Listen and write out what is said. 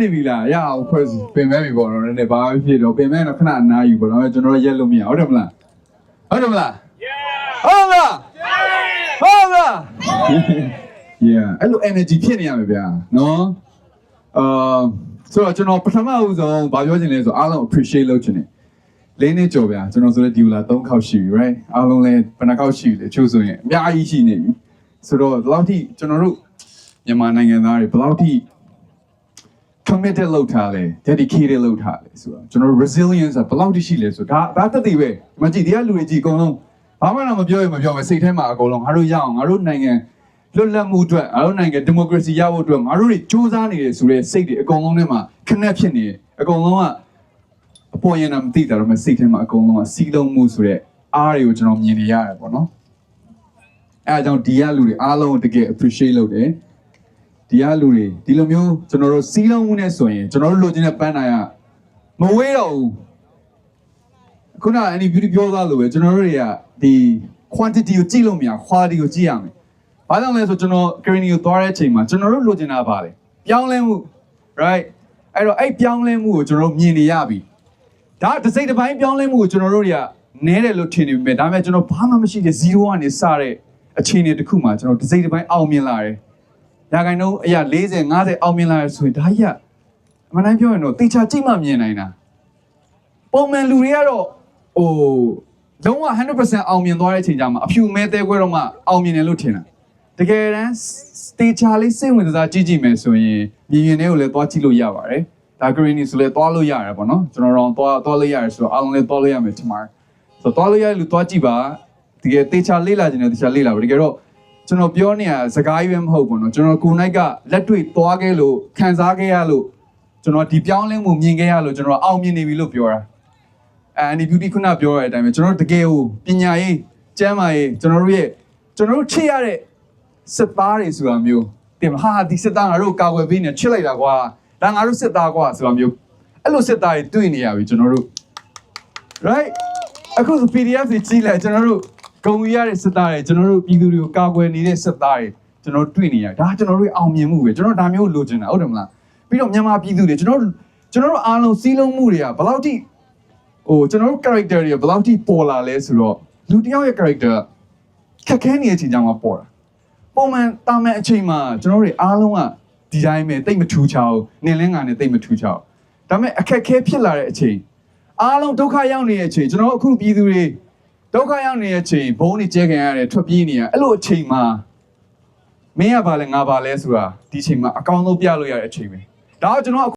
နေပြီလားရအောင်ခွဲစီပင်မဲ့ပြီပေါ့နော်နည်းနည်းဘာမှဖြစ်တော့ပင်မဲ့တော့ခဏအနားယူပေါ့နော်ကျွန်တော်ရက်လို့မရဟုတ်တယ်မလားဟုတ်တယ်မလားဟုတ်လားဟုတ်လား yeah အဲ့လို energy ဖြစ်နေရမယ်ဗျာနော်အာဆိုတော့ကျွန်တော်ပထမဦးဆုံးဘာပြောချင်လဲဆိုအားလုံး appreciate လုပ်ချင်တယ်လေးနှစ်ကြော်ဗျာကျွန်တော်ဆိုတဲ့ဒီလာ3ခေါက်ရှိပြီ right အားလုံးလည်းဘယ်နှခေါက်ရှိပြီလဲချို့ဆိုရင်အများကြီးရှိနေပြီဆိုတော့ဒီလောက်ထိကျွန်တော်တို့မြန်မာနိုင်ငံသားတွေဘယ်လောက်ထိ committed လုပ်ထားလဲ dedicated လုပ်ထားလဲဆိုတော့ကျွန်တော်တို့ resilience ကဘယ်လောက်ထိရှိလဲဆိုတော့ဒါဒါတက်တည်ပဲမကြည့်တရားလူတွေကြည့်အကုန်လုံးဘာမှတော့မပြောရင်မပြောမယ်စိတ်ထဲမှာအကုန်လုံးငါတို့ရအောင်ငါတို့နိုင်ငံလွတ်လပ်မှုအတွက်ငါတို့နိုင်ငံ democracy ရဖို့အတွက်ငါတို့တွေစူးစမ်းနေတယ်ဆိုတဲ့စိတ်တွေအကုန်လုံးထဲမှာ connect ဖြစ်နေတယ်အကုန်လုံးကအပေါ်ရင်တော့မသိတာတော့မစိတ်ထဲမှာအကုန်လုံးကစီးလုံးမှုဆိုတဲ့အားတွေကိုကျွန်တော်မြင်နေရတယ်ပေါ့နော်အဲအကြောင်းဒီကလူတွေအားလုံးကိုတကယ် appreciate လုပ်တယ် ဒီကလူတွေဒီလိုမျိုးကျွန်တော်တို့စီးလုံးမှုနဲ့ဆိုရင်ကျွန်တော်တို့လိုချင်တဲ့ပန်းနိုင်ကမဝေးတော့ဘူးခုနအန်ဒီ beauty ပြောသားလို့ပဲကျွန်တော်တို့တွေကဒီ quantity ကိုကြည့်လို့မရ quality ကိုကြည့်ရမယ်။ဘာကြောင့်လဲဆိုကျွန်တော် green ကိုသွားတဲ့အချိန်မှာကျွန်တော်တို့လိုချင်တာပါလေ။ပြောင်းလဲမှု right အဲ့တော့အဲ့ပြောင်းလဲမှုကိုကျွန်တော်တို့မြင်နေရပြီ။ဒါတစ်စိတ်တစ်ပိုင်းပြောင်းလဲမှုကိုကျွန်တော်တို့တွေကနဲတယ်လို့ထင်နေပေမဲ့ဒါပေမဲ့ကျွန်တော်ဘာမှမရှိတဲ့0ကနေစတဲ့အခြေအနေတစ်ခုမှာကျွန်တော်တစ်စိတ်တစ်ပိုင်းအောင်မြင်လာတယ်။ ရာခိုင်နှုန်းအရာ40 50အောင်မြင်လာရဆိုရင်ဒါကြီးကအမှန်တိုင်းပြောရင်တော့တေချာကြည့်မှမြင်နိုင်တာပုံမှန်လူတွေကတော့ဟိုလုံးဝ100%အောင်မြင်သွားတဲ့အချိန်ကျမှအဖြူမဲသေးခွဲတော့မှအောင်မြင်တယ်လို့ထင်တာတကယ်တမ်းတေချာလေးစိတ်ဝင်စားကြည့်ကြည့်မယ်ဆိုရင်မြင်ရင်တွေကိုလည်းသွားကြည့်လို့ရပါတယ်ဒါ green ဆိုလည်းသွားလို့ရတယ်ပေါ့နော်ကျွန်တော်တော့သွားသွားလို့ရတယ်ဆိုတော့အားလုံးလည်းသွားလို့ရမယ်ထင်ပါတယ်ဆိုတော့သွားလို့ရတဲ့လူသွားကြည့်ပါတကယ်တေချာလေးလာခြင်းနဲ့တေချာလေးလာပါတကယ်တော့ ကျွန်တော်ပြောနေတာစကားကြီးပဲမဟုတ်ဘူးเนาะကျွန်တော်ကိုယ်နိုင်ကလက်တွေ့သွားခဲ့လို့ခံစားခဲ့ရလို့ကျွန်တော်ဒီပြောင်းလဲမှုမြင်ခဲ့ရလို့ကျွန်တော်အောင်မြင်နေပြီလို့ပြောတာအဲအန်ဒီ beauty ခုနပြောရတဲ့အတိုင်းပဲကျွန်တော်တို့တကယ်ကိုပညာရေးကျမ်းမာရေးကျွန်တော်တို့ရဲ့ကျွန်တော်တို့ချစ်ရတဲ့စစ်သားတွေဆိုတာမျိုးတင်မဟာဒီစစ်သားငါတို့ကာကွယ်ပေးနေချစ်လိုက်တာကွာဒါငါတို့စစ်သားကွာဆိုတာမျိုးအဲ့လိုစစ်သားတွေတွေ့နေရပြီကျွန်တော်တို့ right အခုဆို PDF တွေကြီးလိုက်ကျွန်တော်တို့ ဂုံယူရတဲ့စစ်သားတွေကျွန်တော်တို့ပြည်သူတွေကိုကာကွယ်နေတဲ့စစ်သားတွေကျွန်တော်တို့တွေ့နေရဒါကျွန်တော်တို့အောင်မြင်မှုပဲကျွန်တော်ဒါမျိုးလိုချင်တာဟုတ်တယ်မလားပြီးတော့မြန်မာပြည်သူတွေကျွန်တော်တို့ကျွန်တော်တို့အားလုံးစီးလုံးမှုတွေကဘယ်လောက်ထိဟိုကျွန်တော်တို့ character တွေဘယ်လောက်ထိပေါ်လာလဲဆိုတော့လူတစ်ယောက်ရဲ့ character ခက်ခဲနေတဲ့အချိန်ကြောင့်မှပေါ်တာပုံမှန်တာမန်အချိန်မှာကျွန်တော်တို့တွေအားလုံးကဒီတိုင်းပဲတိတ်မထူးချောင်းနင်းလင်းငါနဲ့တိတ်မထူးချောင်းဒါပေမဲ့အခက်ခဲဖြစ်လာတဲ့အချိန်အားလုံးဒုက္ခရောက်နေတဲ့အချိန်ကျွန်တော်တို့အခုပြည်သူတွေ ဒုက္ခရောက်နေတဲ့အချိန်ဘုံတွေကျဲခံရတယ်ထွက်ပြေးနေရအဲ့လိုအချိန်မှာမင်းကဘာလဲငါဘာလဲဆိုတာဒီအချိန်မှာအကောင်းဆုံးပြလို့ရတဲ့အချိန်ပဲဒါကကျွန်တော်